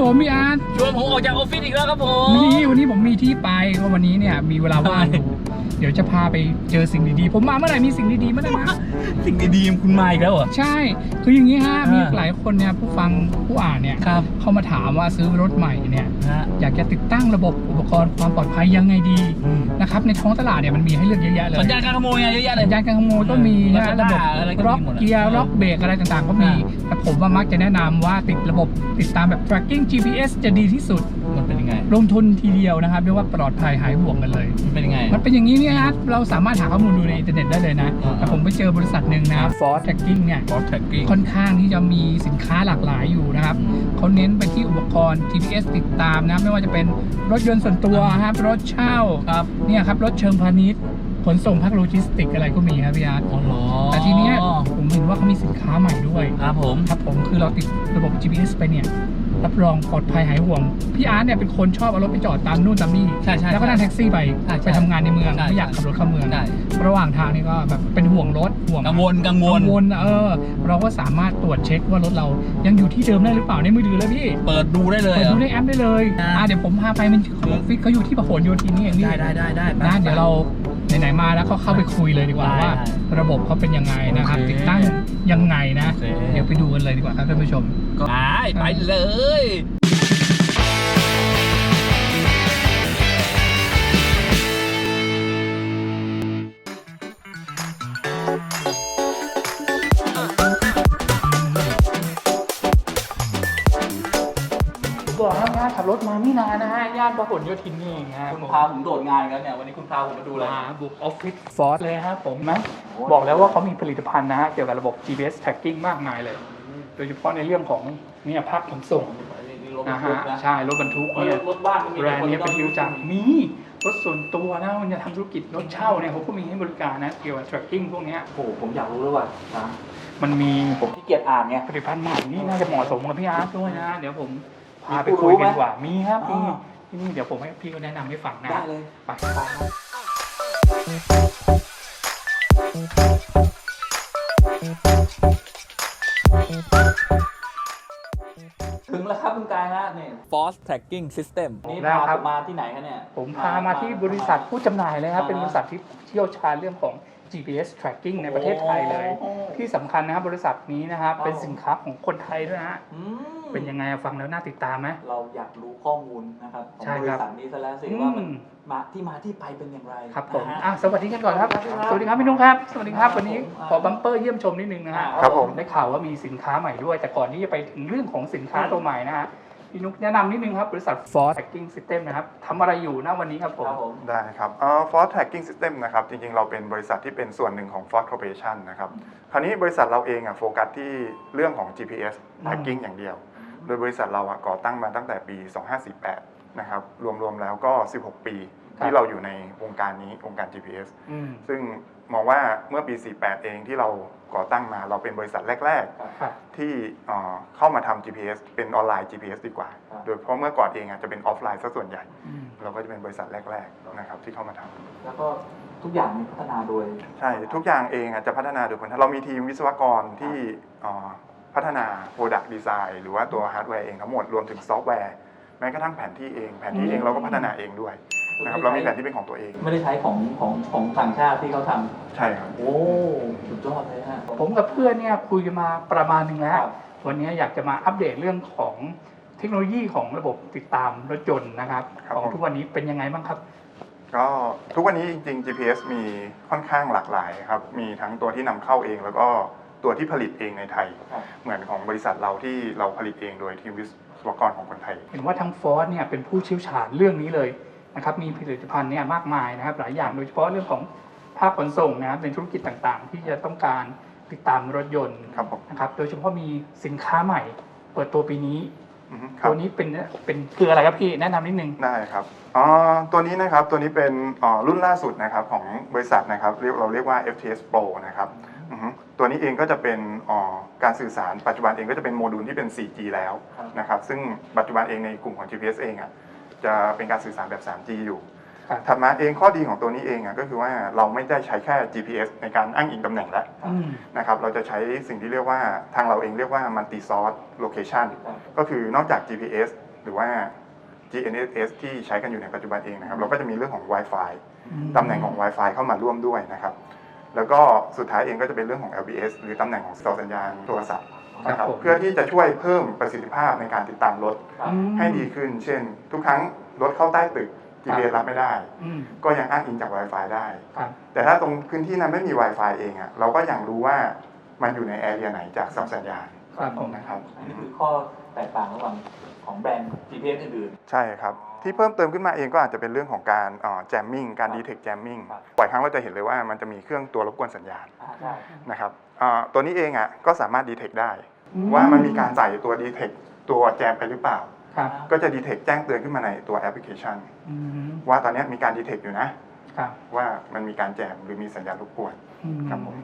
ผมพี่อาร์ตชวนผมออกจากออฟฟิศอีกแล้วครับผมนี่วันนี้ผมมีที่ไปก็วันนี้เนี่ยมีเวลาว่างอยู่เดี๋ยวจะพาไปเจอสิ่งดีๆ ผมมาเมื่อไหร่มีสิ่งดีๆเมื่อนั้นนะสิ่งดีๆคุณมาอีกแล้วเหรอ ใช่ คืออย่างนี้ฮะอ่ามีมีหลายคนเนี่ยผู้ฟังผู้อ่านเนี่ยครับเข้ามาถามว่าซื้อรถใหม่เนี่ยฮะอยากจะติดตั้งระบบอุปกรณ์ความปลอดภัยยังไงดีนะครับในท้องตลาดเนี่ยมันมีให้เลือกเยอะแยะเลยสัญญาณการขโมยไงเยอะแยะเลยสัญญาณการขโมยก็มีเออนะ Lazada ระบบอะไรก็มีล็อกหมดอะเกียร์ล็อกเบรกอะไรต่างๆ ก็มีอ่าแต่ผมว่ามักจะแนะนำว่าติดระบบติดตามแบบ tracking GPS จะดีที่สุด มันเป็นยังไง ลงทุนทีเดียวนะครับเรียกว่าปลอดภัยหายห่วงกันเลย มันเป็นยังไง มันเป็นอย่างนี้เนี่ยนะเราสามารถหาข้อมูลดูในอินเทอร์เน็ตได้เลยนะ อ่า แต่ผมไปเจอบริษัทหนึ่งนะครับ Ford Tracking เนี่ย บอสแท็กกิ้ง ค่อนข้างที่จะมีสินค้าหลากหลายอยู่นะครับอืมเขาเน้นไปที่อุปกรณ์ GPS ติดตามนะครับ ไม่ว่าจะเป็นรถยนต์ส่วนตัวครับ รถเช่าครับ เนี่ยครับ รถเชิงพาณิชย์ ขนส่งภาคโลจิสติกอะไรก็มีครับพี่อาร์ตอ๋อเหรอแต่ทีเนี้ยผมเห็นว่าเขามีสินค้าใหม่ด้วย ครับผม ครับผมคือเราติดระบบ GPS ไปเนี่ย รับรองปลอดภัยหายห่วง พี่อาร์ตเนี่ยเป็นคนชอบเอารถไปจอดตามนู่นตามนี่ใช่ใช่แล้วก็นั่งแท็กซี่ไปใช่ใช่ไปทำงานในเมืองใช่ไม่อยากขับรถเข้าเมืองใช่ ระหว่างทางนี่ก็แบบเป็นห่วงรถห่วงกังวลกังวล กังวลเออ เราก็สามารถตรวจเช็คว่ารถเรายังอยู่ที่เดิมได้หรือเปล่าในมือถือเลยพี่เปิดดูได้เลยเปิดเหรอ ดูในแอปได้เลยอ่า อ่าเดี๋ยวผมพาไปมันออฟฟิศเขาอยู่ที่พหลโยธินนี่เองพี่ ได้ได้ได้ได้นะเดี๋ยวเรา ไหนๆมาแล้วก็เข้าไปคุยเลยดีกว่าได้ว่าได้ระบบเขาเป็นยังไงนะครับ โอเคติดตั้งยังไงนะ โอเค เดี๋ยวไปดูกันเลยดีกว่าครับท่านผู้ชม ไปไปเลย ขับรถมาไม่นานนะฮะญาติพหลโยธินนี่เองนะคุณพาผมโดดงานกันเนี่ยวันนี้คุณพาผมมาดูอะไรมาบุกออฟฟิศฟอร์สเลยครับผมนะบอกแล้วว่าเขามีผลิตภัณฑ์นะฮะ เกี่ยวกับระบบ GPS tracking มากมายเลย โดยเฉพาะในเรื่องของเนี่ยภาคขนส่งนี่รถบรนะรทุฮะกนะใช่รถบรรทุกเอ้ยเนี่ยรถบ้านก็มีแบรนด์เนี้เป็นที่รู้จักมีมีรถส่วนตัวนะมันจะทำธุรกิจรถเช่าเนี่ยเขาก็มีให้บริการนะเกี่ยวกับ tracking พวกเนี้ยโอ้โหผมอยากรู้แล้วว่ะนะมันมีผมขี้เกียจอ่านไงผลิตภัณฑ์ใหม่นี่น่าจะเหมาะสมกับพี่อาร์ตด้วยนะ เดี๋ยวผม พาไปมีผู้คุยรู้ไหมกันดีกว่า มีครับมีอ๋อที่นี่เดี๋ยวผมให้พี่เขาแนะนำให้ฟังนะ ได้เลยไปถึงแล้วครับคุณกายฮะนี่ Force Tracking System นี่แล้วพาครัผบ มมาที่ไหนคะเนี่ย ผมพามาที่บริษัทผู้จำหน่ายเลยครับ อ่าเป็นบริษัทที่เชี่ยวชาญเรื่องของ GPS tracking ในประเทศไทยเลย โอ้ที่สำคัญนะครับบริษัทนี้นะครับ ว้าว เป็นสินค้าของคนไทยด้วยนะฮะ อืม เป็นยังไงอะฟังแล้วน่าติดตามไหมเราอยากรู้ข้อมูลนะครับของใช่บริครับษัทนี้ซะแล้วสิอืมว่ามันมาที่มาที่ไปเป็นอย่างไรครับผมนะฮะอะสวัสดีกันก่อนครับ สวัสดีครับสวัสดีครับพี่นุ๊กครับ สวัสดีครับวันนี้ครับขอบัมเปอร์เยี่ยมชมนิดนึงนะฮะครับผมได้ข่าวว่ามีสินค้าใหม่ด้วย แต่ก่อนที่จะไปถึงเรื่องของสินค้าตัวใหม่นะฮะพี่นุ๊กแนะนำนิดนึงครับบริษัท Ford Tracking System นะครับทำอะไรอยู่นะวันนี้ครับผมครับผมได้ครับเอ่อ Ford Tracking System นะครับจริงๆ เราเป็นบริษัทที่เป็นส่วนหนึ่งของ Ford Corporation นะครับคราวนี้บริษัทเราเองอะโฟกัสที่เรื่องของ GPS Tracking อย่างเดียวโดยบริษัทเราอะก่อตั้งมาตั้งแต่ปี 2548 นะครับรวมๆแล้วก็ 16 ปีครับที่เราอยู่ในวงการนี้วงการ GPS อืมซึ่งมองว่าเมื่อปี 48 เองที่เราก่อตั้งมาเราเป็นบริษัทแรกๆค่ะที่เอ่อเข้ามาทำ GPS เป็นออนไลน์ GPS ดีกว่าครับโดยเพราะเมื่อก่อนเองอะจะเป็นออฟไลน์ซะส่วนใหญ่อืมเราก็จะเป็นบริษัทแรก ๆ นะครับที่เข้ามาทำแล้วก็ทุกอย่างมีพัฒนาโดย ใช่ ทุกอย่างเองอะจะพัฒนาโดยคนเรามีทีมวิศวกรที่เอ่อ พัฒนา Product Design หรือว่าตัวฮาร์ดแวร์เองทั้งหมดรวมถึงซอฟต์แวร์แม้กระทั่งแผนที่เองแผนที่เองเราก็พัฒนาเองด้วยนะครับเรามีแผนที่เป็นของตัวเอง ไม่ได้ใช้ของของของต่างชาติที่เขาทใช่ครับำโอ้สุดยอดเลยฮะผมกับเพื่อนเนี่ยคุยกันมาประมาณหนึ่งแล้วครับวันนี้อยากจะมาอัปเดตเรื่องของเทคโนโลยีของระบบติดตามรถยนต์นะครับครับของผมทุกวันนี้เป็นยังไงบ้างครับ ก็ทุกวันนี้จริงๆ GPS มีค่อนข้างหลากหลายครับ มีทั้งตัวที่นำเข้าเองแล้วก็ ตัวที่ผลิตเองในไทยครับเหมือนของบริษัทเราที่เราผลิตเองโดยทีมวิศวกรของคนไทย เห็นว่าทั้งฟอร์สเนี่ยเป็นผู้เชี่ยวชาญเรื่องนี้เลยนะครับมีผลิตภัณฑ์เนี่ยมากมายนะครับ หลายอย่างโดยเฉพาะเรื่องของภาคขนส่งนะครับในธุรกิจต่างๆ ที่จะต้องการติดตามรถยนต์ครับผมนะครับ โดยเฉพาะมีสินค้าใหม่ เปิดตัวปีนี้อือฮึครับตัวนี้เป็นเป็นคืออะไรครับพี่แนะนำนิดนึงได้ครับอ๋อตัวนี้นะครับตัวนี้เป็นอ๋อรุ่นล่าสุดนะครับของบริษัทนะครับเรียกเราเรียกว่า FTS Pro นะครับอือฮึ ตัวนี้เองก็จะเป็นอ๋อการสื่อสารปัจจุบันเองก็จะเป็นโมดูลที่เป็น 4G แล้วครับนะครับซึ่งปัจจุบันเองในกลุ่มของ GPS เองอะจะเป็นการสื่อสารแบบ 3G อยู่ครับถัดมาเองข้อดีของตัวนี้เองอะก็คือว่าเราไม่ได้ใช้แค่ GPS ในการอ้างอิงตำแหน่งแล้วอืมนะครับเราจะใช้สิ่งที่เรียกว่าทางเราเองเรียกว่า multi source location ครับก็คือนอกจาก GPS หรือว่า GNSS ที่ใช้กันอยู่ในปัจจุบันเองนะครับเราก็จะมีเรื่องของ Wi-Fi อืมตำแหน่งของ Wi-Fi เข้ามาร่วมด้วยนะครับ แล้วก็สุดท้ายเองก็จะเป็นเรื่องของ LBS หรือตำแหน่งของต่อสัญญาณโทรศัพท์นะคครัรับบผมเพื่อที่จะช่วยเพิ่มประสิทธิภาพในการติดตามรถอืม ให้ดีขึ้น เช่น ทุกครั้งรถเข้าใต้ตึก GPS รับไม่ได้ อืมก็ยังอ้างอิงจาก Wi-Fi ได้ ครับ แต่ถ้าตรงพื้นที่นั้นไม่มี Wi-Fi เองอะเราก็ยังรู้ว่ามันอยู่ในแอเรียไหนจากเสาสัญญาณครับผม นะครับ อันนี้คือข้อแตกต่างระหว่างของแบรนด์ GPS อื่นใช่ครับ ที่เพิ่มเติมขึ้นมาเองก็อาจจะเป็นเรื่องของการแจมมิ่งการครับดีเทคแจมมิ่งครับบ่อยครั้งเราจะเห็นเลยว่ามันจะมีเครื่องตัวรบกวนสัญญาณๆอ่าใช่นะครับอ่าตัวนี้เองอะก็สามารถดีเทคได้อืมว่ามันมีการใส่ตัวดีเทคตัวแจมไปหรือเปล่าครับก็จะดีเทคแจ้งเตือนขึ้นมาในตัวแอปพลิเคชันอืมว่าตอนนี้มีการดีเทคอยู่นะครับว่ามันมีการแจมหรือมีสัญญาณรบกวนอืมครับผม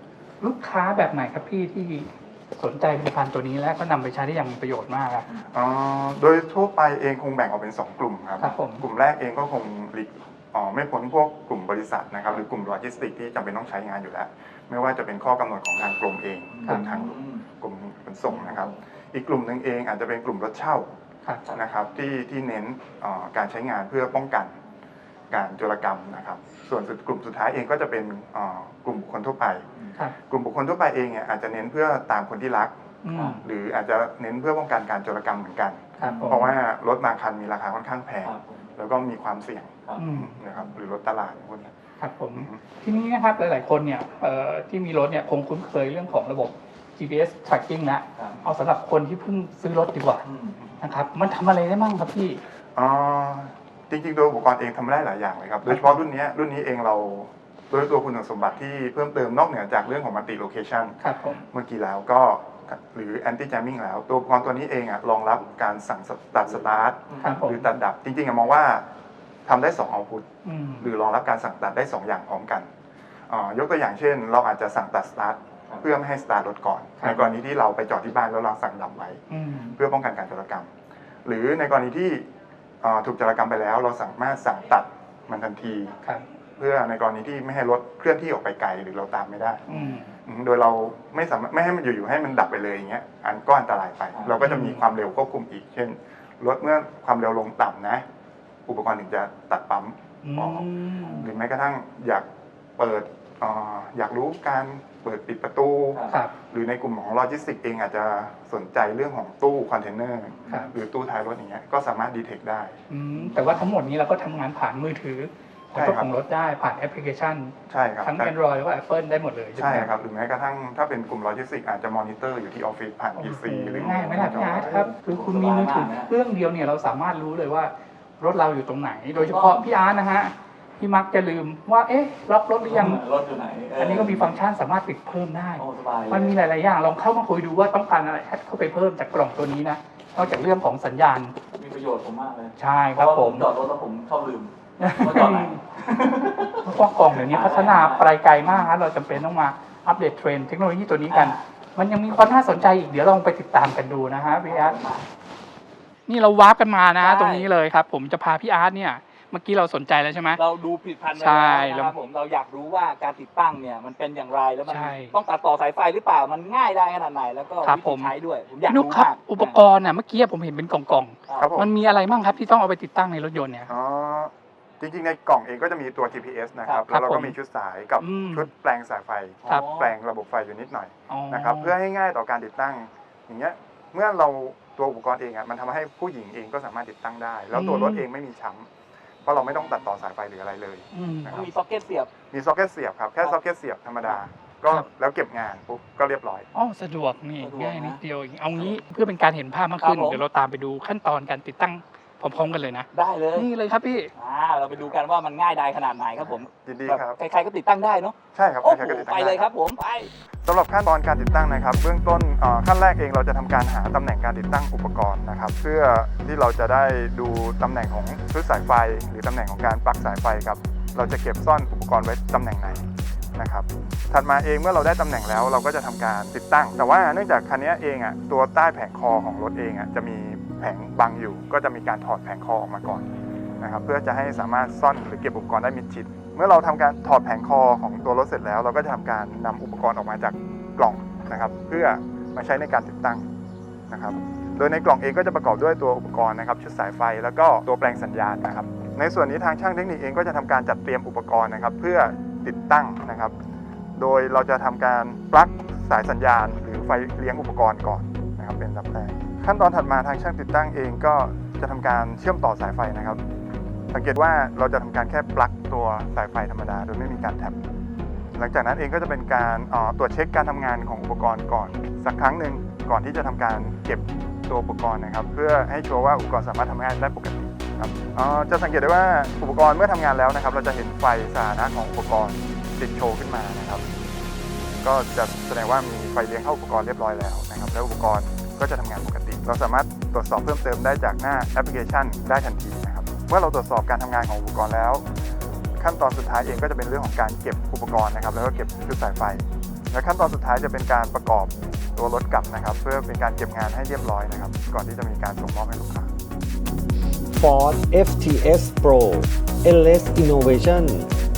ลูกค้าแบบไหนครับพี่ที่ สนใจผลิตภัณฑ์ตัวนี้และก็นำไปใช้ได้อย่างมีประโยชน์มากครับอ่าโดยทั่วไปเองคงแบ่งออกเป็น 2 กลุ่มครับ ครับผม กลุ่มแรกเองก็คงหลีกอ๋อไม่พ้นพวกกลุ่มบริษัทนะครับ หรือกลุ่มโลจิสติกที่จำเป็นต้องใช้งานอยู่แล้ว ไม่ว่าจะเป็นข้อกำหนดของทางกรมเองกรมทางอืมกลุ่มขนส่งนะครับ อีกกลุ่มหนึ่งเองอาจจะเป็นกลุ่มรถเช่าครับ นะครับที่ที่เน้นเอ่อการใช้งานเพื่อป้องกัน การโจรกรรมนะครับ ส่วนสุดกลุ่มสุดท้ายเองก็จะเป็นเอ่อกลุ่มบุคคลทั่วไปครับกลุ่มบุคคลทั่วไปเองเนี่ยอาจจะเน้นเพื่อตามคนที่รักอืมหรืออาจจะเน้นเพื่อป้องกันการโจรกรรมเหมือนกันครับผมเพราะว่ารถบางคันมีราคาค่อนข้างแพงครับผมแล้วก็มีความเสี่ยงอืมนะครับหรือรถตลาดพวกนี้ครับผมอือฮึทีนี้นะครับหลาย ๆ คนเนี่ยเอ่อที่มีรถเนี่ยคงคุ้นเคยเรื่องของระบบ GPS tracking นะครับเอาสำหรับคนที่เพิ่งซื้อรถดีกว่าอืมนะครับ มันทำอะไรได้บ้างครับพี่อ่า จริงๆ ตัวอุปกรณ์เองทำได้หลายอย่างเลยครับ โดยเฉพาะรุ่นเนี้ยรุ่นนี้เองเราด้วยตัวคุณสมบัติที่เพิ่มเติมนอกเหนือจากเรื่องของมัลติโลเคชันครับผมเมื่อกี้แล้วก็หรือ anti jamming แล้ว ตัวอุปกรณ์ตัวนี้เองอะรองรับการสั่งตัดสตาร์ทครับผมหรือตัดดับ จริงๆอะมองว่าทำได้2 output อืมหรือรองรับการสั่งตัดได้ 2 อย่างพร้อมกันอ่ายกตัวอย่างเช่น เราอาจจะสั่งตัดสตาร์ทเพื่อไม่ให้สตาร์ทรถก่อน ในกรณีที่เราไปจอดที่บ้านแล้วเราสั่งดับไว้อืมเพื่อป้องกันการโจรกรรม หรือในกรณีที่เอ่อ ถูกโจรกรรมไปแล้ว เราสามารถสั่งตัดมันทันที ครับ เพื่อในกรณีที่ไม่ให้รถเคลื่อนที่ออกไปไกลหรือเราตามไม่ได้ อืม อืมโดยเราไม่สามารถไม่ให้มันอยู่ๆให้มันดับไปเลยอย่างเงี้ยอันก็อันตรายไปครับเราก็จะมีความเร็วควบคุมอีก เช่นรถเมื่อความเร็วลงต่ำนะ อุปกรณ์ถึงจะตัดปั๊ม อือ๋อมหรือแม้กระทั่งอยากเปิดเอ่ออยากรู้การ เปิดปิดประตู ครับหรือในกลุ่มของโลจิสติกเองอาจจะสนใจเรื่องของตู้คอนเทนเนอร์ครับหรือตู้ท้ายรถอย่างเงี้ยก็สามารถดีเทคได้ อืมแต่ว่าทั้งหมดนี้เราก็ทำงานผ่านมือถือของใช่เจ้าครับของรถได้ผ่านแอปพลิเคชัน ใช่ครับทั้งแต่ Android แล้วก็ Apple ได้หมดเลยใช่ไหมครับหรือแม้กระทั่งถ้าเป็นกลุ่มโลจิสติกอาจจะมอนิเตอร์อยู่ที่ออฟฟิศผ่านโอ้ PC โหหรือง่ายไหมล่ะพี่อาร์ตครับคือคุณมีมือถือเครื่องเดียวเนี่ยเราสามารถรู้เลยว่า รถเราอยู่ตรงไหน โดยเฉพาะพี่อาร์ตนะฮะ พี่มักจะลืมว่า เอ๊ะ ล็อกรถหรือยัง รถอยู่ไหนเอันนี้ก็มีฟังก์ชันสามารถติดเพิ่มได้ โอ้สบายเลยมันมีหลาย ๆ อย่าง ลองเข้ามาคุยดูว่าต้องการอะไรแอดเข้าไปเพิ่มจากกล่องตัวนี้นะ นอกจากเรื่องของสัญญาณ มีประโยชน์ผมมากเลยใช่เพครับราะว่าผผมมจอดรถแล้วผมชอบลืมว่าจอดไหนเพราะว่ากล่องเดี๋ยวนี้พัฒนาไปไกลมากนะเราจำเป็นต้องมาอัปเดตเทรนด์เทคโนโลยีตัวนี้กันมันยังมีความน่าสนใจอีกเดี๋ยวลองไปติดตามกันดูนะฮะพี่อาร์ตนี่เราวาร์ปกันมานะ ใช่ ตรงนี้เลยครับ ผมจะพาพี่อาร์ตเนี่ย เมื่อกี้เราสนใจแล้วใช่ไหม เราดูผลิตภัณฑ์มาใช่แล้วนะครับผมเราอยากรู้ว่าการติดตั้งเนี่ยมันเป็นอย่างไรแล้วมันใช่ต้องตัดต่อสายไฟหรือเปล่ามันง่ายได้ขนาดไหนแล้วก็ครับวิผธีม ใช้ด้วยผมอยากพี่นุกรู้ครับมากอุปกรณ์น่ะเมื่อกี้ผมเห็นเป็นกล่องครับผมๆมันมีอะไรบ้างครับที่ต้องเอาไปติดตั้งในรถยนต์เนี่ยอ๋อจริงๆ ในกล่องเองก็จะมีตัว GPS นะครับ ครับแล้วเราผก็มมีชุดสายกับอืมชุดแปลงสายไฟ ครับแปลงระบบไฟอยู่นิดหน่อยอ๋อ นะครับ เพื่อให้ง่ายต่อการติดตั้ง อย่างเงี้ย เมื่อเราตัวอุปกรณ์เองอะ มันทำให้ผู้หญิงเองก็สามารถติดตั้งได้ แล้วตัวรถเองไม่มีช้ำ เพราะเราไม่ต้องตัดต่อสายไฟหรืออะไรเลยอืมมันมีซ็อกเก็ตเสียบ มีซ็อกเก็ตเสียบครับแค่ซ็อกเก็ตเสียบธรรมดา ก็ครับ แล้วเก็บงานปุ๊บก็เรียบร้อย อ๋อสะดวกนี่สะดวกง่ายนะนิดเดียวเองเอางี้เพื่อเป็นการเห็นภาพมากขึ้น ครับผม เดี๋ยวเราตามไปดูขั้นตอนการติดตั้ง พร้อมๆกันเลยนะ ได้เลยนี่เลยครับพี่อ่าเราไปดูกันว่ามันง่ายได้ขนาดไหนครับผมยินดีแบบครับใครๆก็ติดตั้งได้เนาะใช่ครับโอ้ใครโหๆก็ติดตั้งไปได้เลยครับผมไปสำหรับขั้นตอนการติดตั้งนะครับ เบื้องต้นเอ่อขั้นแรกเองเราจะทำการหาตำแหน่งการติดตั้งอุปกรณ์นะครับ เพื่อที่เราจะได้ดูตำแหน่งของชุดสายไฟ หรือตำแหน่งของการปลั๊กสายไฟครับ เราจะเก็บซ่อนอุปกรณ์ไว้ตำแหน่งไหนนะครับ ถัดมาเองเมื่อเราได้ตำแหน่งแล้วเราก็จะทำการติดตั้ง แต่ว่าเนื่องจากคันนี้เองอะตัวใต้แผงคอของรถเองอะจะมี แผงบังอยู่ ก็จะมีการถอดแผงคอออกมาก่อนนะครับเพื่อจะให้สามารถซ่อนหรือเก็บอุปกรณ์ได้มิดชิด เมื่อเราทำการถอดแผงคอของตัวรถเสร็จแล้ว เราก็จะทำการนำอุปกรณ์ออกมาจากกล่องนะครับ เพื่อมาใช้ในการติดตั้งนะครับ โดยในกล่องเองก็จะประกอบด้วยตัวอุปกรณ์นะครับ ชุดสายไฟแล้วก็ตัวแปลงสัญญาณนะครับ ในส่วนนี้ทางช่างเทคนิคเองก็จะทำการจัดเตรียมอุปกรณ์นะครับ เพื่อติดตั้งนะครับ โดยเราจะทำการปลั๊กสายสัญญาณ หรือไฟเลี้ยงอุปกรณ์ก่อนนะครับเป็นอันดับแรก ขั้นตอนถัดมาทางช่างติดตั้งเองก็จะทำการเชื่อมต่อสายไฟนะครับ สังเกตว่าเราจะทำการแค่ปลั๊กตัวสายไฟธรรมดาโดยไม่มีการแท็บหลังจากนั้นเองก็จะเป็นการออตรวจเช็คการทำงานของอุปกรณ์ก่อนสักครั้งหนึ่งก่อนที่จะทำการเก็บตัวอุปกรณ์นะครับ เพื่อให้ชัวร์ว่าอุปกรณ์สามารถทำงานได้ปกติครับจะสังเกตได้ว่าอุปกรณ์เมื่อทำงานแล้วนะครับ เราจะเห็นไฟสถานะของอุปกรณ์ติดโชว์ขึ้นมานะครับ ก็จะแสดงว่ามีไฟเลี้ยงเข้าอุปกรณ์เรียบร้อยแล้วนะครับ แล้วอุปกรณ์ก็จะทำงานปกติ เราสามารถตรวจสอบเพิ่มเติมได้จากหน้าแอปพลิเคชันได้ทันทีนะครับเมื่อเราตรวจสอบการทำงานของอุปกรณ์แล้ว ขั้นตอนสุดท้ายเองก็จะเป็นเรื่องของการเก็บอุปกรณ์นะครับ แล้วก็เก็บชุดสายไฟ และขั้นตอนสุดท้ายจะเป็นการประกอบตัวรถกลับนะครับ เพื่อเป็นการเก็บงานให้เรียบร้อยนะครับ ก่อนที่จะมีการส่งมอบให้ลูกค้า Ford FTS Pro LS Innovation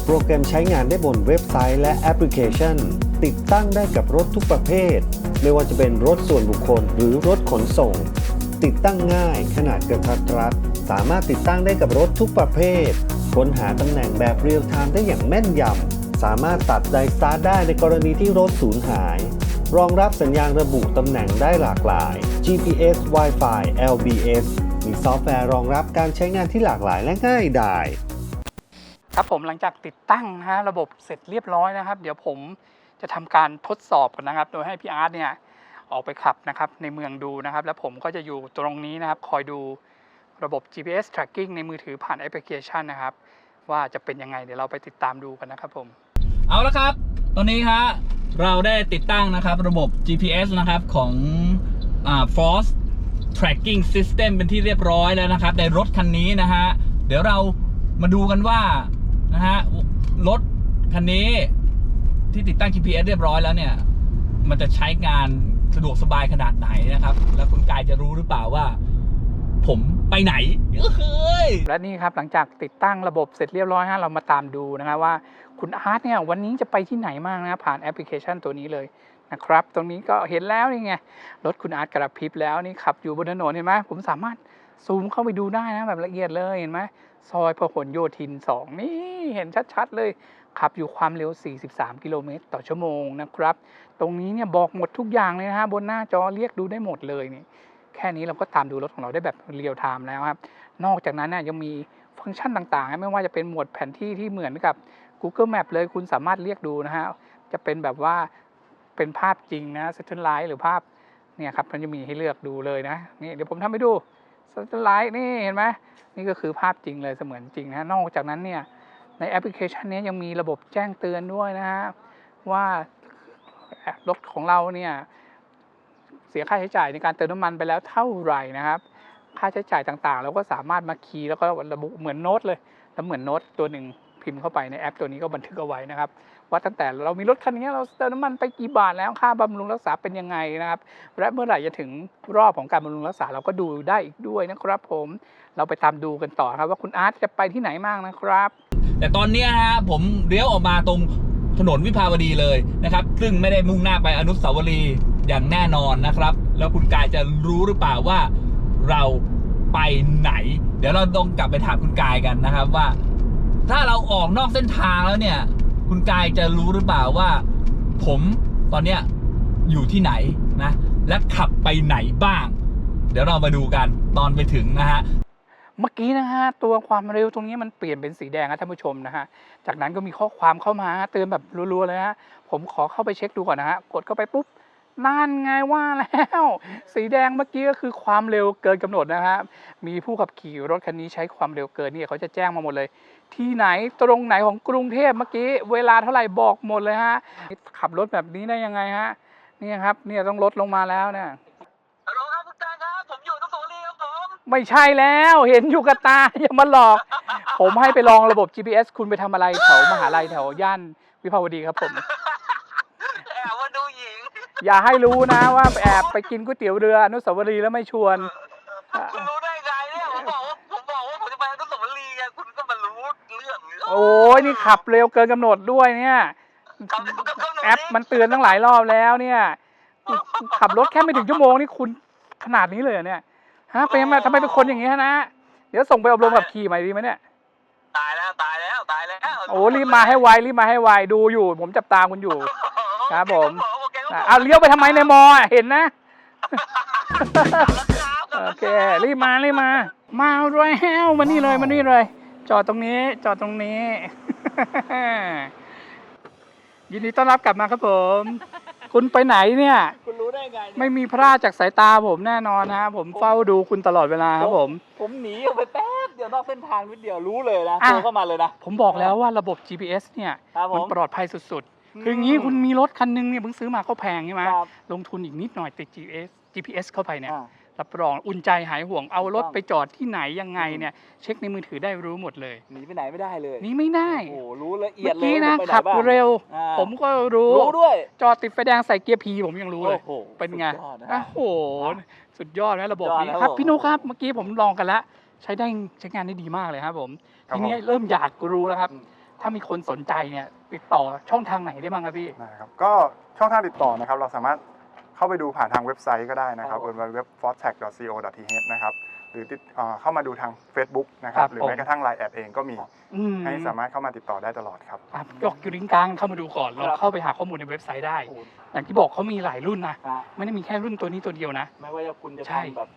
โปรแกรมใช้งานได้บนเว็บไซต์และแอปพลิเคชัน ติดตั้งได้กับรถทุกประเภท ไม่ว่าจะเป็นรถส่วนบุคคลหรือรถขนส่ง ติดตั้งง่ายขนาดกระทัดรัด สามารถติดตั้งได้กับรถทุกประเภท ค้นหาตำแหน่งแบบเรียลไทม์ได้อย่างแม่นยำ สามารถตัดไดสตาร์ได้ในกรณีที่รถสูญหาย รองรับสัญญาณระบุตำแหน่งได้หลากหลาย GPS Wi-Fi LBS มีซอฟต์แวร์รองรับการใช้งานที่หลากหลายและง่ายดาย ครับผมหลังจากติดตั้งนะฮะระบบเสร็จเรียบร้อยนะครับ เดี๋ยวผม จะทำการทดสอบกันนะครับ โดยให้พี่อาร์ตเนี่ยออกไปขับนะครับในเมืองดูนะครับ แล้วผมก็จะอยู่ตรงนี้นะครับ คอยดูระบบ GPS tracking ในมือถือผ่านแอปพลิเคชันนะครับ ว่าจะเป็นยังไงเดี๋ยวเราไปติดตามดูกันนะครับผม เอาละครับ ตอนนี้ฮะเราได้ติดตั้งนะครับระบบ GPS นะครับของอ่า Force Tracking System เป็นที่เรียบร้อยแล้วนะครับ ในรถคันนี้นะฮะ เดี๋ยวเรามาดูกันว่านะฮะรถคันนี้ ที่ติดตั้ง GPS เรียบร้อยแล้วเนี่ย มันจะใช้งานสะดวกสบายขนาดไหนนะครับ แล้วคุณกายจะรู้หรือเปล่าว่า ผมไปไหนเฮ้ยและนี่ครับหลังจากติดตั้งระบบเสร็จเรียบร้อยฮะเรามาตามดูนะครับว่าคุณอาร์ตเนี่ยวันนี้จะไปที่ไหนมากนะผ่านแอปพลิเคชันตัวนี้เลยนะครับ ตรงนี้ก็เห็นแล้วนี่ไงรถคุณอาร์ตกระพริบแล้วนี่ขับอยู่บนถนนเห็นไหมผมสามารถซูมเข้าไปดูได้นะแบบละเอียดเลยเห็นไหมซอยพหลโยธิน 2 นี่เห็นชัดๆเลย ขับอยู่ความเร็ว 43 กิโลเมตรต่อชั่วโมงนะครับ ตรงนี้เนี่ยบอกหมดทุกอย่างเลยนะฮะบนหน้าจอเรียกดูได้หมดเลยนี่แค่นี้เราก็ตามดูรถของเราได้แบบเรียลไทม์แล้วครับ นอกจากนั้นเนี่ยยังมีฟังก์ชันต่างๆ ไม่ว่าจะเป็นหมวดแผนที่ที่เหมือนกับ Google Map เลยคุณสามารถเรียกดูนะฮะ จะเป็นแบบว่าเป็นภาพจริงนะ s a t e l l i t e หรือภาพเนี่ยครับมันจะมีให้เลือกดูเลยนะนี่เดี๋ยวผมทำให้ดู s a t e l l i t e นี่เห็นไหมนี่ก็คือภาพจริงเลยเสมือนจริงนะนอกจากนั้นเนี่ย ในแอปพลิเคชันนี้ยังมีระบบแจ้งเตือนด้วยนะฮะว่ารถของเราเนี่ยเสียค่าใช้จ่ายในการเติมน้ำมันไปแล้วเท่าไหร่นะครับค่าใช้จ่ายต่างๆ เราก็สามารถมาคีย์แล้วก็ระบุเหมือนโน้ตเลย แล้วเหมือนโน้ตตัวหนึ่งพิมพ์เข้าไปในแอปตัวนี้ก็บันทึกเอาไว้นะครับ ว่าตั้งแต่เรามีรถคันนี้เราเติมน้ำมันไปกี่บาทแล้วค่าบำรุงรักษาเป็นยังไงนะครับ และเมื่อไหร่จะถึงรอบของการบำรุงรักษาเราก็ดูได้อีกด้วยนะครับ ผมเราไปตามดูกันต่อครับว่าคุณอาร์ตจะไปที่ไหนมากนะครับ แต่ตอนนี้ยฮะผมเลี้ยวออกมาตรงถนนวิภาวดีเลยนะครับ ซึ่งไม่ได้มุ่งหน้าไปอนุสาวรีย์อย่างแน่นอนนะครับ แล้วคุณกายจะรู้หรือเปล่าว่าเราไปไหน เดี๋ยวเราต้องกลับไปถามคุณกายกันนะครับว่า ถ้าเราออกนอกเส้นทางแล้วเนี่ย คุณกายจะรู้หรือเปล่าว่า ผมตอนเนี้ยอยู่ที่ไหนนะ และขับไปไหนบ้าง เดี๋ยวเรามาดูกันตอนไปถึงนะฮะ เมื่อกี้นะฮะตัวความเร็วตรงนี้มันเปลี่ยนเป็นสีแดงนะท่านผู้ชมนะฮะ จากนั้นก็มีข้อความเข้ามาเตือนแบบรัวๆเลยฮะ ผมขอเข้าไปเช็คดูก่อนนะฮะ กดเข้าไปปุ๊บนั่นไงว่าแล้ว สีแดงเมื่อกี้ก็คือความเร็วเกินกำหนดนะฮะมีผู้ขับขี่รถคันนี้ใช้ความเร็วเกินเนี่ยเขาจะแจ้งมาหมดเลย ที่ไหนตรงไหนของกรุงเทพเมื่อกี้เวลาเท่าไหร่บอกหมดเลยฮะขับรถแบบนี้ได้ยังไงฮะนี่ครับเนี่ยต้องลดลงมาแล้วเนี่ย ไม่ใช่แล้วเห็นอยู่กับตา อย่ามาหลอก ผมให้ไปลองระบบ GPS คุณไปทำอะไรแถวมหาลัยแถวย่านวิภาวดีครับผม แอบมาดูหญิง อย่าให้รู้นะว่าแอบไปกินก๋วยเตี๋ยวเรืออนุสาวรีย์แล้วไม่ชวน คุณรู้ได้ไงเนี่ยผมบอกว่าผมบอกว่าผมจะไปอนุสาวรีย์ไงคุณก็มารู้เรื่องโอ้ยนี่ขับเร็วเกินกำหนดด้วยเนี่ย ขับเร็วเกินกำหนดแอปมันเตือนตั้งหลายรอบแล้วเนี่ย ขับรถแค่ไม่ถึงชั่วโมงนี่คุณขนาดนี้เลยเหรอเนี่ย ฮะเป็นไงทำไมเป็นคนอย่างนี้ฮะนะ เดี๋ยวส่งไปอบรมกับขี่ใหม่ดีไหมเนี่ยตายแล้วตายแล้วตายแล้วโอ้รีบมาให้ไวรีบมาให้ไวดูอยู่ ผมจับตาคุณอยู่ ครับผมโอเคครับอะเอาเลี้ยวไปทำไมในมออะเห็นนะโอเครีบมารีบมา มาแล้วมานี่เลยมานี่เลย จอดตรงนี้ จอดตรงนี้ ยินดีต้อนรับกลับมาครับผม คุณไปไหนเนี่ย คุณรู้ได้ไงเนี่ยไม่มีพลาดจากสายตาผมแน่นอนนะผมเฝ้าดูคุณตลอดเวลาครับผม ผมหนีออกไปแป๊บเดียวนอกเส้นทางนิดเดียวรู้เลยนะอะ โทรเข้ามาเลยนะ ผมบอกแล้วว่าระบบ GPS เนี่ยครับผม มันปลอดภัยสุดๆ คืออย่างนี้คุณมีรถคันนึงเนี่ยเพิ่งซื้อมาก็แพงใช่ไหมครับลงทุนอีกนิดหน่อยติด GPS GPS เข้าไปเนี่ย อ่า รับรองอุ่นใจหายห่วงเอารถถูกต้องไปจอดที่ไหนยังไงเนี่ยเช็คในมือถือได้รู้หมดเลยหนีไปไหนไม่ได้เลยนี่ไม่ได้โอ้โหรู้ละเอียเมื่ดอเลยกี้นะว่าผมไปไหขับบ้างเร็วอ่าผมก็รู้รู้ด้วย จอดติดไฟแดงใส่เกียร์พีผมยังรู้เลยโอ้โหเป็นไงสุดยอดนะโอ้โหสุดยอดนะระบบสุดยอดนี้นะครับครับพี่นุกครับเมื่อกี้ผมลองกันแล้วใช้ได้ใช้งานได้ดีมากเลยครับผมครับทีนี้ผมเริ่มอยากรู้แล้วครับ ถ้ามีคนสนใจเนี่ยติดต่อช่องทางไหนได้บ้างครับพี่นะครับก็ช่องทางติดต่อนะครับ เราสามารถ เข้าไปดูผ่านทางเว็บไซต์ก็ได้นะครับครับบนเว็บ f o r t a g c o t h นะครับหรือติดเอ่อเข้ามาดูทาง Facebook นะคครัรับบหรือผมแม้กระทั่ง Line แอดเองก็มีอืมให้สามารถเข้ามาติดต่อได้ตลอดครับครับยกอยู่ลิงก์กลางเข้ามาดูก่อนเราเข้าไปหาข้อมูลในเว็บไซต์ได้โอ้โหอย่างที่บอกเขามีหลายรุ่นนะอะไม่ได้มีแค่รุ่นตัวนี้ตัวเดียวนะ ไม่ว่าจะคุณจะใช่ทำแบบ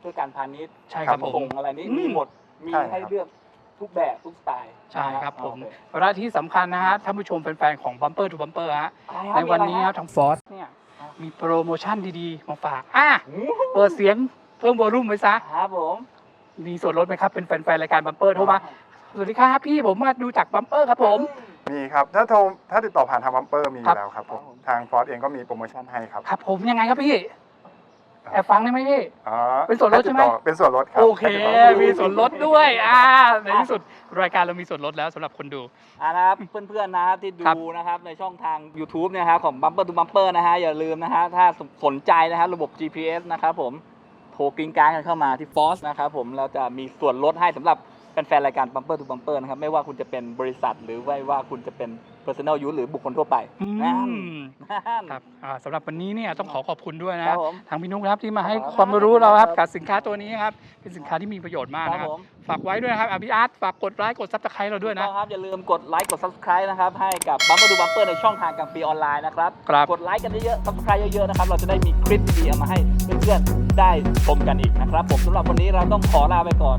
เพื่อการพาณิชย์ใช่ครับผมส่งอะไรนี่อืมมีหมดมีใช่ครับให้เลือกทุกแบบทุกสไตล์ใช่ครับผมโอเคและที่สำคัญนะฮะท่านผู้ชมแฟนๆของ Bumper to Bumper ฮะอะไรในฮะวันนี้มีคอะรับไฮะทางฟอสเนี่ย มีโปรโมชั่นดีๆ มาฝาก อะอืมเปิดเสียงเพิ่มวอลลุ่มไว้ซะ ครับผม มีส่วนลดไหมครับ เป็นแฟนๆ รายการบัมเปอร์โทรมา สวัสดีครับพี่ผมมาดูจากบัมเปอร์ครับผม มีครับ ถ้าโทรถ้าติดต่อผ่านทางบัมเปอร์มีอครับยู่แล้วครับผม ทางฟอร์เองก็มีโปรโมชั่นให้ครับ ครับผมยังไงครับพี่ แอบฟังได้ไหมพี่ อ๋อเป็นส่วนลดใช่ไหมถ้าติต่อเป็นส่วนลดครับโอเคถ้าติดต่อ มีส่วนลดด้วย อ่า ในที่สุดรายการเรามีส่วนลดแล้วสำหรับคนดู อ่านะครับ เพื่อนๆนะครับที่ครับ ดูนะครับในช่องทาง YouTube เนยครับของ Bumper to Bumper นะฮะอย่าลืมนะฮะถ้าสนใจนะครับระบบ GPS นะครับผมโทรกริ้งกรางกันเข้ามาที่ Force นะครับผมเราจะมีส่วนลดให้สำหรับ แฟนๆรายการ Bumper to Bumper นะครับ ไม่ว่าคุณจะเป็นบริษัทหรือว่าว่าคุณจะเป็น Personal Use หรือบุคคลทั่วไปอืนั่นมนั่น ครับอ่าสำหรับวันนี้เนี่ยต้องขอขอบคุณด้วยคนะรับผมทางพี่นุ๊กครับที่มาให้ครับความรู้เราครับครับกับสินค้าตัวนี้ครับเป็นสินค้าที่มีประโยชน์มากครับนะครับผม ฝากไว้ด้วยนะครับอะพี่อาร์ตฝากกดไลค์กดซับสไครต์เราด้วยนะถูกต้องครับอย่าลืมกดไลค์กด subscribe นะครับ ให้กับ Bumper to Bumper ในช่องทางกลางปีออนไลน์นะครับ ครับ กดไลค์กันเยอะๆ subscribe เยอะๆ นะครับ เราจะได้มีคลิปดีๆเอามาให้เพื่อนๆ ได้ชมกันอีกนะครับ ผมสำหรับวันนี้เราต้องขอลาไปก่อน